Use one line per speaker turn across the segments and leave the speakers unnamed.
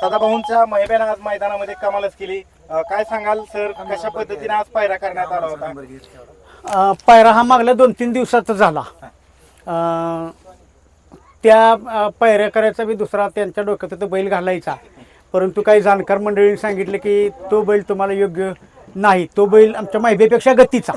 सदाभाऊंच्या महिब्यानं आज मैदानामध्ये कमालच केली. अं, काय सांगाल सर? कशा पद्धतीने आज पायरा करण्यात आला होता?
अ, पायरा हा मागल्या दोन तीन दिवसात झाला. अ, त्या अ, पायऱ्या करायचा बी दुसरा त्यांच्या डोक्यात तो बैल घालायचा. परंतु काही जाणकार मंडळींनी सांगितलं की तो बैल तुम्हाला योग्य नाही. तो बैल आमच्या माहितीपेक्षा गतीचा.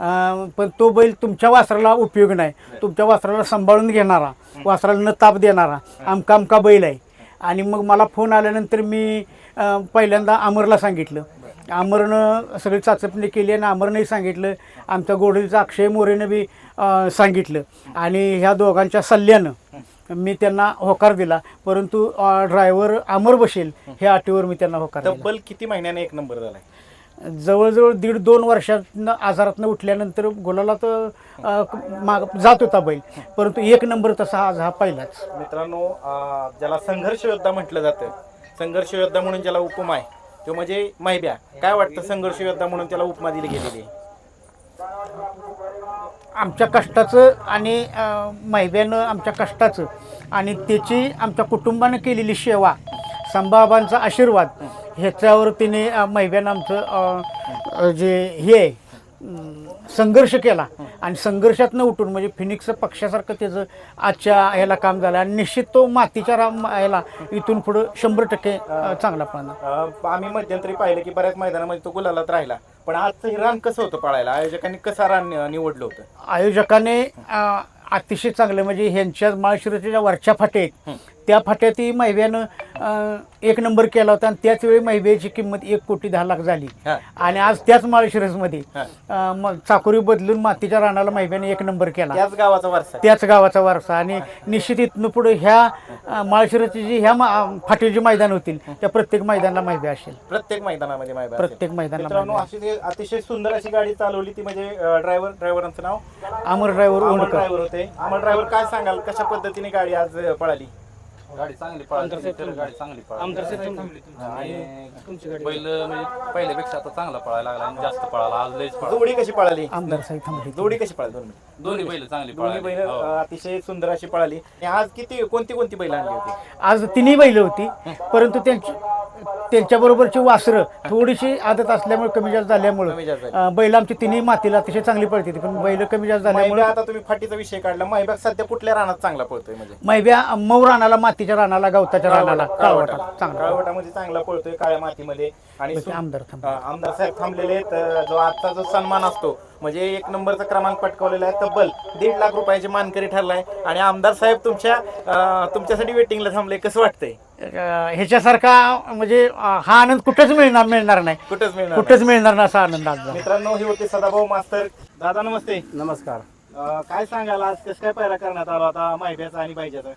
अ, पण तो बैल तुमच्या वासराला उपयोग नाही. तुमच्या वासराला सांभाळून घेणारा वासराला न ताप देणारा आमका आमका बैल आहे. आणि मग मला फोन आल्यानंतर मी पहिल्यांदा अमरला सांगितलं. अमरनं सगळी चाचपणी केली आणि अमरनंही सांगितलं. आमच्या गोडीचा अक्षय मोरेनं बी सांगितलं. आणि ह्या दोघांच्या सल्ल्यानं मी त्यांना होकार दिला. परंतु ड्रायव्हर अमर बसेल ह्या अटीवर मी त्यांना होकार
तब्बल किती महिन्याने एक नंबर झालाय?
जवळजवळ दीड दोन वर्षातनं आजारातनं उठल्यानंतर गुलाला तर माग जात होता बैल. परंतु एक नंबर तसा आज हा पहिलाच.
मित्रांनो अं, ज्याला संघर्ष योद्धा म्हटलं जातं संघर्ष योद्धा म्हणून ज्याला उपमा आहे तो म्हणजे महिब्या काय वाटतं संघर्ष योद्धा म्हणून त्याला उपमा दिली गेलेली? आहे?
आमच्या कष्टाचं आणि अ, महिब्यानं आमच्या कष्टाचं आणि त्याची आमच्या कुटुंबानं केलेली सेवा संबाबांचा आशीर्वाद ह्याच्यावर तिने अ, महिब्यानं आमचं जे हे संघर्ष केला. आणि संघर्षातनं उठून म्हणजे फिनिक्स पक्षासारखं त्याचं आजच्या ह्याला काम झालं. आणि निश्चित तो मातीच्या राम ह्याला इथून पुढं शंभर टक्के चांगला पळणार.
अं, आम्ही मध्यंतरी पाहिलं की बऱ्याच मैदानामध्ये तो गुलालात राहिला. पण आजचं हे रान कसं होतं पळायला? आयोजकांनी कसं रान नि- निवडलं होतं?
आयोजकाने अ, अतिशय चांगलं म्हणजे ह्यांच्या माळशिरसच्या ज्या वरच्या फाट्या आहेत त्या फाट्यात ही महिब्यानं अ, एक नंबर केला होता आणि त्याच वेळी महिब्याची किंमत एक कोटी दहा लाख झाली
हा.
आणि आज त्याच माळशिरसमध्ये
हा.
अ, चाकोरी बदलून मातीच्या रानाला महिब्याने एक नंबर केला
त्याच गावाचा वारसा.
त्याच गावाचा वारसा आणि निश्चित इथनं पुढे ह्या अ, माळशिरसची जी ह्या मा- फाटीची मैदान होतील त्या प्रत्येक मैदानाला महिब्या असेल
प्रत्येक मैदानामध्ये माहिती असेल.
प्रत्येक मैदानाला
मित्रांनो. अशी अतिशय सुंदर अशी गाडी चालवली ती म्हणजे ड्रायव्हर ड्रायव्हरांचं नाव
अमर ड्रायव्हर
अमर
ओणकर
ड्रायव्हर होते अमर ड्रायव्हर काय सांगाल कशा पद्धतीने गाडी आज अं, पळाली
गाडी चांगली पळाली तर गाडी चांगली पळाली. आणि बैल म्हणजे पहिल्यापेक्षा आता चांगला पळायला लागला आणि जास्त पळाला. आज लयच पळाला.
जोडी कशी पळाली?
आमदार साहेब थांबले.
जोडी कशी पळाली दोन मिनिट
दोन्ही बैल चांगली
दोन्ही
पळाली.
बैल
हो.
अतिशय सुंदर अशी पळाली. आणि आज किती कोणती कोणती बैल आणली होती?
आज तिन्ही बैल होती परंतु त्यांची त्यांच्याबरोबरची वासरं थोडीशी आदत असल्यामुळे कमी जास्त झाल्यामुळं
कमी जास्त झाली.
अं, बैल आमची तिन्ही मातीला अतिशय चांगली पडते पण बैल कमी जास्त झाल्यामुळे
आता तुम्ही फाटीचा विषय काढला. महिब्या सध्या कुठल्या रानात चांगला पळतोय म्हणजे?
मैब्या मऊ रानाला मातीच्या रानाला गवताच्या रानाला काळवटा. चांगला.
काळवटामध्ये चांगला पळतोय काळ्या मातीमध्ये. आणि सु-
आमदार थांब.
अं, आमदार साहेब थांबलेले आहेत. अं, जो आजचा जो सन्मान असतो म्हणजे एक नंबरचा क्रमांक पटकावलेला आहे. तब्बल दीड लाख रुपयाचे मानकरी ठरलाय. आणि आमदार साहेब तुमच्या अं, तुमच्यासाठी वेटिंगला थांबले. कसं वाटतंय?
ह्याच्यासारखा म्हणजे हा आनंद कुठेच मिळणार मिळणार नाही.
कुठंच मिळणार नाही.
कुठेच मिळणार नाही असा आनंद आज.
मित्रांनो हे होते सदाभाऊ मास्तर. दादा नमस्ते.
नमस्कार.
अं, काय सांगाल आज? कसं काय पैरा करण्यात आला होता? माहिब्याचा आणि पाहिजेचा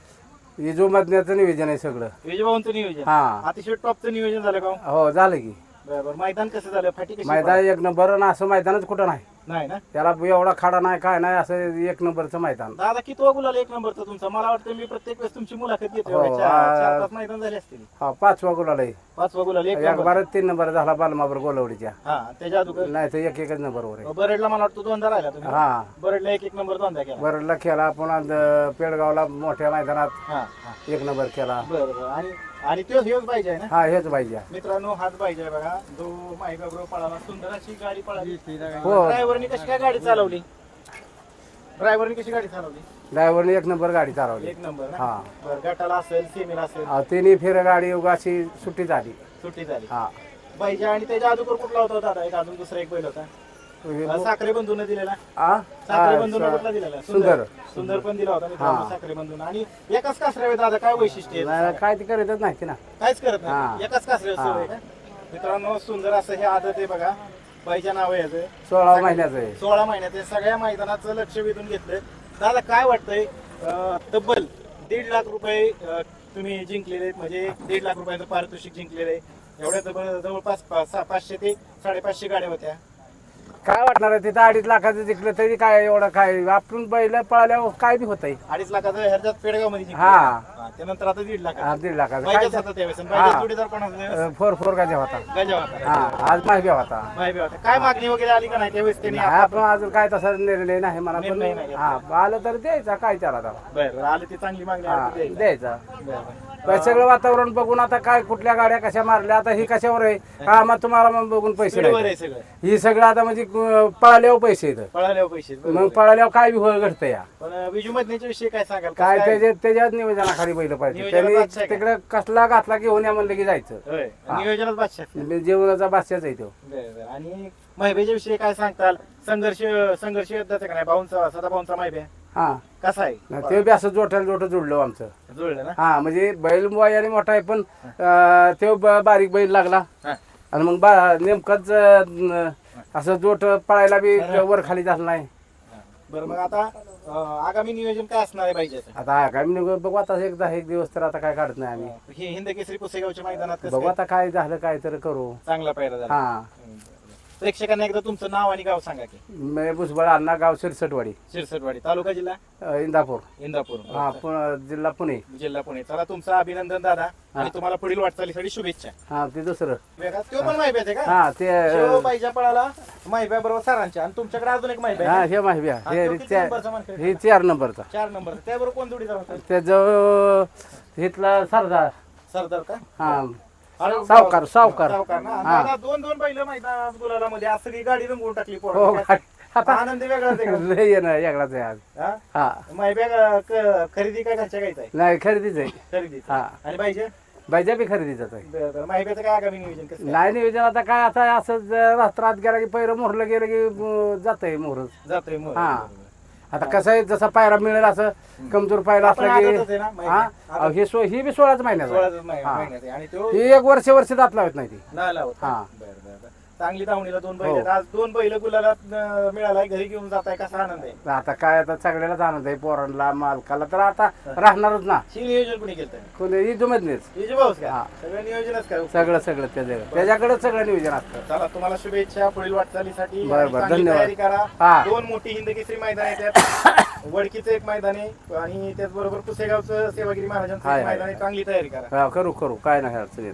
विजू मधण्याचं नियोजन आहे सगळं.
विजयभाऊंचं नियोजन?
हा.
अतिशय टॉपचं नियोजन झालं का हो?
हो झालं की.
बरोबर मैदान कसं झालं? फाटी कशी
मैदान एक नंबर आणि असं मैदानच कुठं नाही.
नाही ना?
त्याला एवढा खाडा नाही काय नाही असं एक नंबरचं मैदान.
दादा किती गुलाल एक नंबरचा तुमचा? मला वाटतं मी प्रत्येक वेळेस तुमची मुलाखत घेतो
हो,
एवढे चार
आ-
चार पाच मैदान झाले असतील.
हा पाचवा गुलाल आहे
पाच गुलाल एक
एक
नंबर.
बार तीन नंबर झाला बालमाबर गोलवडीच्या.
हा त्याच्या अगोदर?
नाही तर एक एकच नंबरवर आहे.
बरेडला मला वाटतं दोनदा राहिला तुम्ही.
हा.
बरेडला एक एक नंबर दोनदा केला.
बरडला खेळा पुन्हा द- पेडगावला मोठ्या मैदानात
हा हा.
एक नंबर केला.
बरं बरं. आणि आणि तो हेच पाहिजे ना?
हा हेच पाहिजे.
मित्रांनो हाच पाहिजे बघा. जो बरोबर पळाला सुंदर अशी गाडी पळाली.
हो
ड्रायव्हरनी कशी काय गाडी चालवली? ड्रायव्हरनी कशी गाडी चालवली?
ड्रायव्हरने एक नंबर गाडी चालवली.
एक नंबर ना?
हा.
बरं गटाला असेल सेमीला असेल.
अहो, तिन्ही फेर गाडी अशी सुट्टी झाली.
सुट्टी झाली.
हा.
पाहिजे आणि त्याच्या अगोदर कुठला होता दादा? एक अजून दुसरा एक बैल होता. अं, साखरे बंधून दिलेला.
आ?
साखरे बंधून कुठला दिलेला?
सुंदर.
सुंदर. पण दिला होता मित्रांनो साखरे बंधून. आणि एकाच दादा काय वैशिष्ट्य आहे?
नाही, काय ते करतच नाही ना.
काहीच करत
हा.
नाही एकाच कासऱ्यावर सवय का? मित्रांनो सुंदर असं हे आदत आहे बघा. बाईच्या नाव आहे याचं.
सोळा महिन्याचं आहे.
सोळा महिन्यात हे सगळ्या मैदानाचं लक्ष वेधून घेतलं. दादा काय वाटतंय? अं, तब्बल दीड लाख रुपये अं, तुम्ही जिंकलेले आहेत. म्हणजे दीड लाख रुपयाचं पारितोषिक जिंकलेलं आहे. एवढ्या जवळ जवळपास पा- सहा- पाचशे ते साडेपाचशे गाड्या होत्या.
काय वाटणार आहे? तिथं अडीच लाखाचं जिंकलं तरी काय एवढं काय? आपण बैल पळाल्यावर काय बी होत
अडीच लाखाचं ह्याच्यात पेडगावमध्ये
हा,
त्यानंतर आता दीड लाख
हा, दीड लाखाचा
बायकाच
काय
होता त्यावेळेस आणि
हा.
बायकाचा जोडीदार कोण होता त्यावेळेस?
अं, फोर फोर गाजा होता
गजा होता
हा आज माहिती होता
होता काय मागणी वगैरे आली का नाही त्यावेळेस त्यांनी
नाही, आपण अजून काय तसा निर्णय नाही मला पण
निर्णय नाही घेतला.
हा आलं तर द्यायचा काय त्याला आता
बरं बरं आलं ती चांगली मागणी
हा
तर द्यायचं.
द्यायचा
बरं, बरं.
सगळं वातावरण बघून आता काय कुठल्या गाड्या कशा मारल्या आता ही कशावर आहे? हा मग तुम्हाला मग बघून पैसे
स्पीडवर
नाही
आहे सगळं.
ही सगळं आता म्हणजे अं, पळाल्यावर पैसे येतं
पळाल्यावर पैसे बरोबर.
मग
आहे.
पळाल्यावर काय होय घडतं या.
पण विजू मधण्याच्या विषयी काय सांगाल?
काय
कसं
त्याच्या त्याच्याच नियोजनाखाली बैल पाहिजे
नियोजनात
त्यांनी? तिकडे कसला घातला की होण्या म्हणलं की जायचं.
होय.
हा.
नियोजनात बादशाह
म्हणजे जेवणाचा बादशाच आहे तो.
बरं, बरं. आणि महिबेच्या विषयी काय सांगताल? संघर्ष संघर्ष युद्धाचा का नाही? भाऊंचा सदा महिबे.
हा.
कसा आहे?
ते बी असं जोट्याला जोट जुडलं आमचं.
जुळलं ना?
हा म्हणजे बैल वयाने मोठा आहे पण तो बारीक बैल लागला. आणि मग बा नेमकंच असं जोट पळायला बी वर खाली झालं नाही.
बरं मग आता आगामी नियोजन काय असणार आहे पाहिजे
आता काय म्हणजे बघू आता एकदा एक दिवस तर आता काय काढत नाही आम्ही.
हिंद केसरी पुसेगावच्या मैदानात
बघू? आता काय झालं काय तर करू.
चांगला झाला.
हा.
प्रेक्षकांना एकदा तुमचं नाव आणि गाव सांगा की.
मी भुसबळ अण्णा गाव शिरसटवाडी.
शिरसटवाडी तालुका जिल्हा?
अं, इंदापूर.
इंदापूर.
हा पु- जिल्हा पुणे.
जिल्हा पुणे. चला तुमचं अभिनंदन दादा आणि तुम्हाला पुढील वाटचालीसाठी शुभेच्छा.
हा ते दुसरं.
वेगळा तो पण माहिती आहे का?
हा ते अं,
पाहिजे पळाला माहिती बरोबर सरांच्या. आणि तुमच्याकडे अजून एक माहिती
हा
आहे
हे माहिती
हा,
हे
तो किती
त्या-
नंबरचा?
हे चार नंबरचा.
चार नंबर त्याबरोबर कोण जोडीदार होता?
त्याचं इथला सरदार.
सरदार का?
हा. सावकार सावकार
सावकार ना
हा.
दादा, दोन दोन बैल मैदानात गुलाला मध्ये आज सगळी गाडी रंगवून टाकली
हो
पोरांनी.
काय? आता
आनंद वेगळाच आहे का?
लय आहे ना वेगळाच आहे आज
हा?
हा
माहिती आहे क- खरेदी काय घरच्या आहे
नाही खरेदीच आहे
खरेदी
हा
आणि पाहिजे
बायजा बी खरेदीचाच आहे
काय आगामी नियोजन कसं काय?
नाही नियोजन आता काय आता असं रात्रात गेला की पहिलं मोहरलं गेलं की जात आहे मोहरच
जातोय मग.
हा. आता कसं आहे जसा पायरा मिळेल असं कमजोर पायरा
आपण
असला
आदतच आहे ना,
की
माहिती
हा
आहे.
अहो, ही सो ही बी सोळाच महिन्याचा आहे. हा.
महिन्यात आहे. आणि तो
ही एक वर्ष वर्ष दात लावत नाही ती
लावत?
हा.
बरं, बरं, बरं. चांगली धावणीला दोन बैल
हो.
आज दोन बैल गुलाला अं, मिळालाय घरी घेऊन जात आहे कसा आनंद आहे?
आता काय आता सगळ्यालाच आनंद आहे. पोरांना मालकाला तर आता राहणारच ना.
ही नियोजन कुणी केलं
कोणी इजूमच नाहीच
विजय भाऊच का?
हा.
सगळं नियोजनच काय
सगळं सगळं त्याच्याकडे त्याच्याकडे सगळं नियोजन असतं.
चला तुम्हाला शुभेच्छा. पुढील वाटचालीसाठी
बरं,
आणि
बरं,
चांगली
धन्यवाद.
तयारी करा.
हा.
दोन मोठी हिंदकेसरी मैदान आहेत त्यात. वडकीचं एक मैदान आहे. आणि त्याचबरोबर पुसेगावचं सेवागिरी महाराजांचं
हाय,
एक
हाय,
मैदान आहे. चांगली तयारी करा.
हा, करू करू. काय नाही अडचण येत.